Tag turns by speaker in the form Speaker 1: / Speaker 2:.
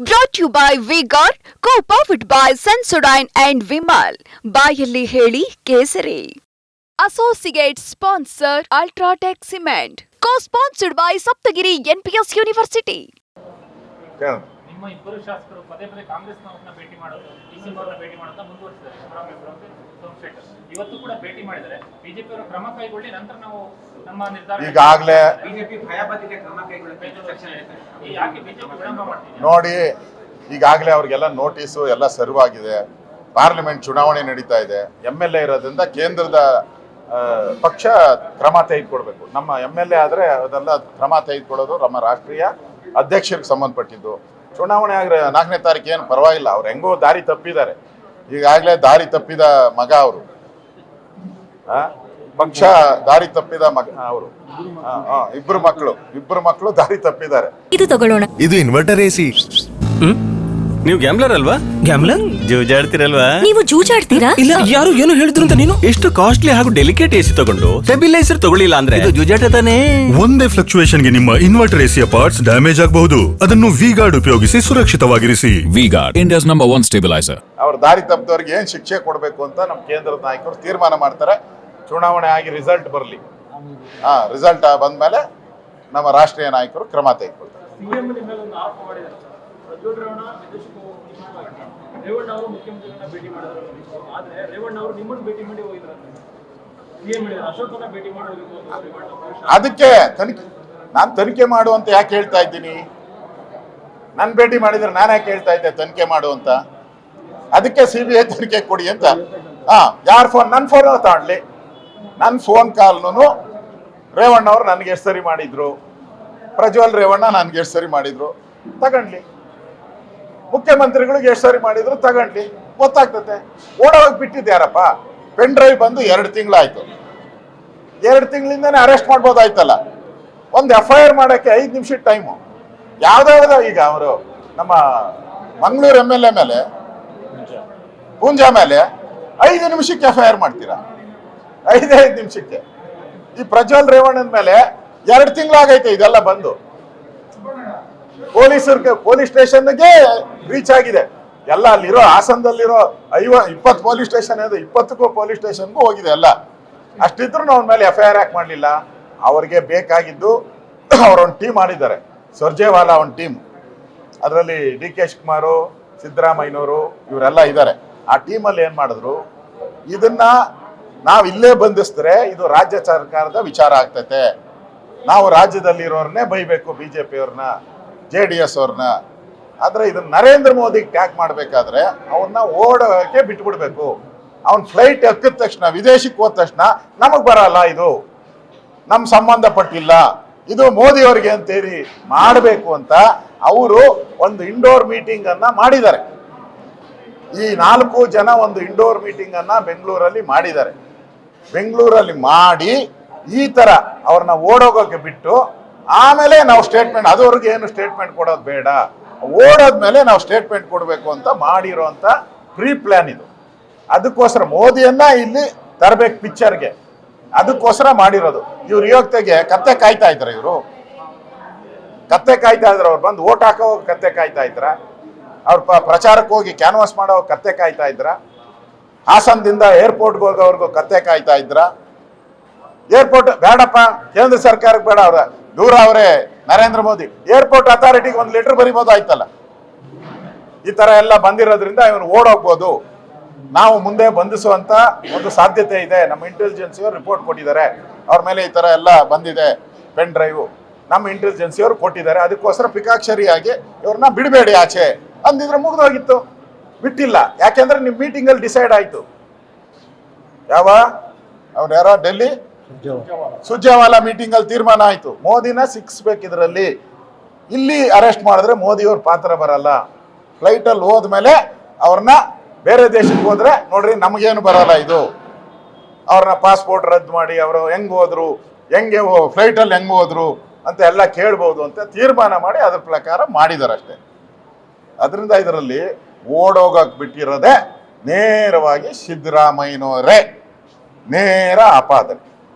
Speaker 1: Brought you by VGuard co powered by Sensodyne and Vimal ಬಾಯಲ್ಲಿ ಹೇಳಿ ಕೇಸರಿ. Associate sponsor UltraTech cement co sponsored by Saptagiri NPS university
Speaker 2: ಕೇಳೋಣ
Speaker 3: ನಿಮ್ಮ ಇಬ್ಬರು ಶಾಸಕರು ಪದೇ ಪದೇ ಕಾಂಗ್ರೆಸ್ನವ್ರನ್ನ ಭೇಟಿ ಮಾಡೋದು ಅವರನ್ನ ಭೇಟಿ ಮಾಡೋದನ್ನ ಮುಂದುವರಿಸಿದ್ದಾರೆ. ಸಿದ್ದರಾಮಯ್ಯ ಸೋಮಶೇಖರ್. ಇವತ್ತು ಕೂಡ ಭೇಟಿ ಮಾಡಿದ್ದಾರೆ. ಬಿಜೆಪಿ ಅವರು ಕ್ರಮ ಕೈಗೊಳ್ಳಿ ನಂತರ ನಾವು ನಮ್ಮ ನಿರ್ಧಾರ
Speaker 2: ಈಗಾಗಲೇ
Speaker 4: ಬಿಜೆಪಿ ಭಯ ಕ್ರಮ.
Speaker 3: ಈ ಯಾಕೆ ಬಿಜೆಪಿ ವಿಳಂಬ ಮಾಡ್ತಿದೆ
Speaker 2: ನೋಡಿ ಈಗಾಗಲೇ ಅವ್ರಿಗೆಲ್ಲ ನೋಟಿಸು ಎಲ್ಲ ಸರ್ವ್ ಆಗಿದೆ ಪಾರ್ಲಿಮೆಂಟ್ ಚುನಾವಣೆ ನಡೀತಾ ಇದೆ. ಎಂ ಎಲ್ ಎ ಇರೋದ್ರಿಂದ ಕೇಂದ್ರದ ಪಕ್ಷ ಕ್ರಮ ತೆಗೆದುಕೊಡ್ಬೇಕು ನಮ್ಮ ಎಂ ಎಲ್ ಎ ಆದರೆ ಅದೆಲ್ಲ ಕ್ರಮ ತೆಗೆದುಕೊಳ್ಳೋದು ನಮ್ಮ ರಾಷ್ಟ್ರೀಯ ಅಧ್ಯಕ್ಷರಿಗೆ ಸಂಬಂಧಪಟ್ಟಿದ್ದು. ಚುನಾವಣೆ ಆಗ್ರೆ ನಾಲ್ಕನೇ ತಾರೀಕು ಏನು ಪರವಾಗಿಲ್ಲ ಅವ್ರು ಹೆಂಗೋ ದಾರಿ ತಪ್ಪಿದ್ದಾರೆ. ಈಗಾಗಲೇ ದಾರಿ ತಪ್ಪಿದ ಮಗ ಅವರು. ಪಕ್ಷ ದಾರಿ ತಪ್ಪಿದ ಮಗ ಅವರು. ಇಬ್ರು ಮಕ್ಕಳು ಇಬ್ರು ಮಕ್ಕಳು ದಾರಿ ತಪ್ಪಿದ್ದಾರೆ.
Speaker 5: ಇದು ತಗೊಳ್ಳೋಣ.
Speaker 6: ಇದು ಇನ್ವರ್ಟರ್ ಎಸಿ
Speaker 7: ನೀವು ಗ್ಯಾಮ್ಲರ್ ಅಲ್ವಾ?
Speaker 8: ಗ್ಯಾಮ್ಲರ್
Speaker 7: ಜೂಜಾಡ್ತಿರಲ್ವಾ?
Speaker 5: ನೀವು ಜೂಜಾಡ್ತೀರಾ?
Speaker 8: ಇಲ್ಲ ಯಾರು ಏನು ಹೇಳಿದ್ರು ಅಂತ ನೀನು?
Speaker 7: ಎಷ್ಟು ಕಾಸ್ಟ್ಲಿ ಹಾಗೂ ಡೆಲಿಕೇಟ್ ಎಸಿ ತಗೊಂಡು ಸ್ಟೆಬಿಲೈಸರ್ ತಗೊಳ್ಳಿಲ್ಲ ಅಂದ್ರೆ? ಇದು ಜೂಜಾಟ ತಾನೇ?
Speaker 6: ಒಂದೇ ಫ್ಲಕ್ಚುಯೇಷನ್ಗೆ ನಿಮ್ಮ ಇನ್ವರ್ಟರ್ ಎಸಿಯ ಪಾರ್ಟ್ಸ್ ಡ್ಯಾಮೇಜ್ ಆಗಬಹುದು. ಅದನ್ನು ವಿ ಗಾರ್ಡ್ ಉಪಯೋಗಿಸಿ ಸುರಕ್ಷಿತವಾಗಿರಿಸಿ.
Speaker 9: VGuard India's number one stabiliser
Speaker 2: ಅವ್ರ ದಾರಿ ತಪ್ಪಿದವ್ರಿಗೆ ಏನು ಶಿಕ್ಷೆ ಕೊಡಬೇಕು ಅಂತ ನಮ್ಮ ಕೇಂದ್ರದ ನಾಯಕರು ತೀರ್ಮಾನ ಮಾಡ್ತಾರೆ. ಚುನಾವಣೆ ಆಗಿ ರಿಸಲ್ಟ್ ಬರಲಿ. ಹಾ ರಿಸಲ್ಟ್ ಬಂದ್ಮೇಲೆ ನಮ್ಮ ರಾಷ್ಟ್ರೀಯ ನಾಯಕರು ಕ್ರಮ ತೆಗೆದುಕೊಳ್ತಾರೆ.
Speaker 3: ರೇವಣ್ಣ ರೇವಣ್ಣ ಅವರು ಮುಖ್ಯಮಂತ್ರಿಗಳನ್ನ ಭೇಟಿ ಮಾಡಿದ್ರು. ಆದ್ರೆ ರೇವಣ್ಣ ಅವರು ನಿಮ್ಮನ್ನು ಭೇಟಿ ಮಾಡಿ
Speaker 2: ಅದಕ್ಕೆ ತನಿಖೆ ನಾನು ತನಿಖೆ ಮಾಡು ಅಂತ ಯಾಕೆ ಹೇಳ್ತಾ ಇದ್ದೀನಿ? ನಾನು ಭೇಟಿ ಮಾಡಿದ್ರೆ ನಾನು ಯಾಕೆ ಹೇಳ್ತಾ ಇದ್ದೆ ತನಿಖೆ ಮಾಡು ಅಂತ? ಅದಕ್ಕೆ ಸಿ ಬಿ ಐ ತನಿಖೆ ಕೊಡಿ ಅಂತ. ಹಾ, ಯಾರ ಫೋನ್ ನನ್ನ ಫೋನ್ ತಗೊಳ್ಳಿ ನನ್ನ ಫೋನ್ ಕಾಲ್ನು ರೇವಣ್ಣ ಅವ್ರು ನನಗೆ ಎಷ್ಟು ಸರಿ ಮಾಡಿದ್ರು? ಪ್ರಜ್ವಲ್ ರೇವಣ್ಣ ನನಗೆ ಎಷ್ಟು ಸರಿ ಮಾಡಿದ್ರು? ತಗೊಂಡ್ಲಿ. ಮುಖ್ಯಮಂತ್ರಿಗಳಿಗೆ ಎಷ್ಟು ಸಾರಿ ಮಾಡಿದ್ರು ತಗೊಂಡ್ಲಿ, ಗೊತ್ತಾಗ್ತತೆ. ಓಡೋಗಿ ಬಿಟ್ಟಿದ್ದು ಯಾರಪ್ಪ? ಪೆನ್ ಡ್ರೈವ್ ಬಂದು ಎರಡು ತಿಂಗಳಾಯ್ತು. ಎರಡು ತಿಂಗಳಿಂದನೇ ಅರೆಸ್ಟ್ ಮಾಡ್ಬೋದಾಯ್ತಲ್ಲ. ಒಂದು ಎಫ್ ಐ ಆರ್ ಮಾಡೋಕ್ಕೆ ಐದು ನಿಮಿಷದ ಟೈಮು. ಯಾವ್ದಾವ್ದು ಈಗ ಅವರು ನಮ್ಮ ಮಂಗಳೂರು ಎಂ ಎಲ್ ಎ ಮೇಲೆ, ಪೂಂಜಾ ಮೇಲೆ ಐದು ನಿಮಿಷಕ್ಕೆ ಎಫ್ ಐ ಆರ್ ಮಾಡ್ತೀರಾ? ಐದೇ ಐದು ನಿಮಿಷಕ್ಕೆ. ಈ ಪ್ರಜ್ವಲ್ ರೇವಣ್ಣನ ಮೇಲೆ ಎರಡು ತಿಂಗಳಾಗೈತೆ, ಇದೆಲ್ಲ ಬಂದು. ಪೊಲೀಸರಿಗೆ ಪೊಲೀಸ್ ಸ್ಟೇಷನ್ಗೆ ರೀಚ್ ಆಗಿದೆ. ಎಲ್ಲ ಅಲ್ಲಿರೋ ಹಾಸನದಲ್ಲಿರೋ ಐವ, ಇಪ್ಪತ್ತು ಪೊಲೀಸ್ ಸ್ಟೇಷನ್ ಇದೆ, ಇಪ್ಪತ್ತಕ್ಕೂ ಪೊಲೀಸ್ ಸ್ಟೇಷನ್ಗೂ ಹೋಗಿದೆ ಎಲ್ಲ. ಅಷ್ಟಿದ್ರು ಅವ್ನ ಮೇಲೆ ಎಫ್ ಐ ಆರ್ ಯಾಕೆ ಮಾಡಲಿಲ್ಲ? ಅವ್ರಿಗೆ ಬೇಕಾಗಿದ್ದು ಅವರೊಂದು ಟೀಮ್ ಮಾಡಿದ್ದಾರೆ. ಸರ್ಜೇವಾಲಾ ಒಂದು ಟೀಮ್ ಅದರಲ್ಲಿ ಡಿ ಕೆ ಶಿವಕುಮಾರು, ಸಿದ್ದರಾಮಯ್ಯನವರು ಇವರೆಲ್ಲ ಇದ್ದಾರೆ. ಆ ಟೀಮಲ್ಲಿ ಏನು ಮಾಡಿದ್ರು? ಇದನ್ನ ನಾವು ಇಲ್ಲೇ ಬಂಧಿಸಿದ್ರೆ ಇದು ರಾಜ್ಯ ಸರ್ಕಾರದ ವಿಚಾರ ಆಗ್ತೈತೆ. ನಾವು ರಾಜ್ಯದಲ್ಲಿರೋರ್ನೇ ಬೈಬೇಕು ಬಿ ಜೆ ಪಿಯವ್ರನ್ನ ಜೆ ಡಿ ಎಸ್ ಅವ್ರನ್ನ ಆದರೆ ಇದನ್ನ ನರೇಂದ್ರ ಮೋದಿಗೆ ಟ್ಯಾಗ್ ಮಾಡಬೇಕಾದ್ರೆ ಅವನ್ನ ಓಡೋಕೆ ಬಿಟ್ಬಿಡ್ಬೇಕು. ಅವ್ನ ಫ್ಲೈಟ್ ಎಕ್ಕಿದ ತಕ್ಷಣ, ವಿದೇಶಕ್ಕೆ ಹೋದ ತಕ್ಷಣ ನಮಗೆ ಬರಲ್ಲ ಇದು. ನಮ್ಮ ಸಂಬಂಧಪಟ್ಟಿಲ್ಲ. ಇದು ಮೋದಿ ಅವರಿಗೆ ಅಂತೇಳಿ ಮಾಡಬೇಕು ಅಂತ ಅವರು ಒಂದು ಇಂಡೋರ್ ಮೀಟಿಂಗ್ ಅನ್ನ ಮಾಡಿದ್ದಾರೆ. ಈ ನಾಲ್ಕು ಜನ ಒಂದು ಇಂಡೋರ್ ಮೀಟಿಂಗ್ ಅನ್ನ ಬೆಂಗಳೂರಲ್ಲಿ ಮಾಡಿದ್ದಾರೆ. ಬೆಂಗಳೂರಲ್ಲಿ ಮಾಡಿ ಈ ತರ ಅವ್ರನ್ನ ಓಡೋಗೋಕೆ ಬಿಟ್ಟು ಆಮೇಲೆ ನಾವು ಸ್ಟೇಟ್ಮೆಂಟ್ ಅದುವರೆಗೆ ಏನು ಸ್ಟೇಟ್ಮೆಂಟ್ ಕೊಡೋದು ಬೇಡ. ಓಡೋದ್ಮೇಲೆ ನಾವು ಸ್ಟೇಟ್ಮೆಂಟ್ ಕೊಡಬೇಕು ಅಂತ ಮಾಡಿರೋಂಥ ಪ್ರೀ ಪ್ಲಾನ್ ಇದು. ಅದಕ್ಕೋಸ್ಕರ ಮೋದಿಯನ್ನ ಇಲ್ಲಿ ತರಬೇಕು ಪಿಕ್ಚರ್ಗೆ ಅದಕ್ಕೋಸ್ಕರ ಮಾಡಿರೋದು. ಇವ್ರು ಯೋಗ್ಯತೆಗೆ ಕತ್ತೆ ಕಾಯ್ತಾ ಇದ್ರ ಇವರು. ಕತ್ತೆ ಕಾಯ್ತಾ ಇದ್ರ ಅವ್ರು ಬಂದು ಓಟ್ ಹಾಕೋ ಕತ್ತೆ ಕಾಯ್ತಾ ಇದ್ರ. ಅವ್ರ ಪ್ರಚಾರಕ್ಕೆ ಹೋಗಿ ಕ್ಯಾನ್ವಾಸ್ ಮಾಡೋ ಕತ್ತೆ ಕಾಯ್ತಾ ಇದ್ರ. ಹಾಸನದಿಂದ ಏರ್ಪೋರ್ಟ್ಗೆ ಹೋಗೋವರೆಗೂ ಕತ್ತೆ ಕಾಯ್ತಾ ಇದ್ರ. ಏರ್ಪೋರ್ಟ್ ಬೇಡಪ್ಪ, ಕೇಂದ್ರ ಸರ್ಕಾರಕ್ಕೆ ಬೇಡ ಅವ್ರ. ದೂರ ಅವರೇ ನರೇಂದ್ರ ಮೋದಿ. ಏರ್ಪೋರ್ಟ್ ಅಥಾರಿಟಿಗೆ ಒಂದು ಲೆಟರ್ ಬರಿಬೋದು ಆಯ್ತಲ್ಲ? ಈ ತರ ಎಲ್ಲ ಬಂದಿರೋದ್ರಿಂದ ಇವನು ಓಡೋಗ್ಬೋದು. ನಾವು ಮುಂದೆ ಬಂಧಿಸುವಂತ ಒಂದು ಸಾಧ್ಯತೆ ಇದೆ. ನಮ್ಮ ಇಂಟೆಲಿಜೆನ್ಸಿಯವರು ರಿಪೋರ್ಟ್ ಕೊಟ್ಟಿದ್ದಾರೆ. ಅವ್ರ ಮೇಲೆ ಈ ತರ ಎಲ್ಲ ಬಂದಿದೆ ಪೆನ್ ಡ್ರೈವ್ ನಮ್ಮ ಇಂಟೆಲಿಜೆನ್ಸಿಯವರು ಕೊಟ್ಟಿದ್ದಾರೆ. ಅದಕ್ಕೋಸ್ಕರ ಪಿಕಾಕ್ಷರಿಯಾಗಿ ಇವ್ರನ್ನ ಬಿಡಬೇಡಿ ಆಚೆ. ಅಂದಿದ್ರೆ ಮುಗಿದೋಗಿತ್ತು. ಬಿಟ್ಟಿಲ್ಲ. ಯಾಕೆಂದ್ರೆ ನಿಮ್ಮ ಮೀಟಿಂಗ್ ಅಲ್ಲಿ ಡಿಸೈಡ್ ಆಯ್ತು. ಯಾವ? ಅವ್ರು ಯಾರೋ, ಡೆಲ್ಲಿ? ಸುರ್ಜೇವಾಲಾ. ಮೀಟಿಂಗ್ ಅಲ್ಲಿ ತೀರ್ಮಾನ ಆಯ್ತು. ಮೋದಿನ ಸಿಕ್ಸ್ಬೇಕು ಇದರಲ್ಲಿ ಇಲ್ಲಿ ಅರೆಸ್ಟ್ ಮಾಡಿದ್ರೆ ಮೋದಿಯವ್ರ ಪಾತ್ರ ಬರಲ್ಲ. ಫ್ಲೈಟ್ ಅಲ್ಲಿ ಹೋದ್ಮೇಲೆ ಅವ್ರನ್ನ ಬೇರೆ ದೇಶಕ್ಕೆ ಹೋದ್ರೆ ನೋಡ್ರಿ ನಮಗೇನು ಬರಲ್ಲ ಇದು. ಅವ್ರನ್ನ ಪಾಸ್ಪೋರ್ಟ್ ರದ್ದು ಮಾಡಿ, ಅವರು ಹೆಂಗ್ ಹೋದ್ರು, ಹೆಂಗೆ ಫ್ಲೈಟ್ ಅಲ್ಲಿ ಹೆಂಗ್ ಹೋದ್ರು ಅಂತ ಎಲ್ಲ ಕೇಳ್ಬೋದು ಅಂತ ತೀರ್ಮಾನ ಮಾಡಿ ಅದ್ರ ಪ್ರಕಾರ ಮಾಡಿದಾರಷ್ಟೇ ಅದರಿಂದ ಇದರಲ್ಲಿ ಓಡೋಗಕ್ ಬಿಟ್ಟಿರೋದೆ ನೇರವಾಗಿ ಸಿದ್ದರಾಮಯ್ಯನವರೇ. ನೇರ ಆಪಾದನೆ.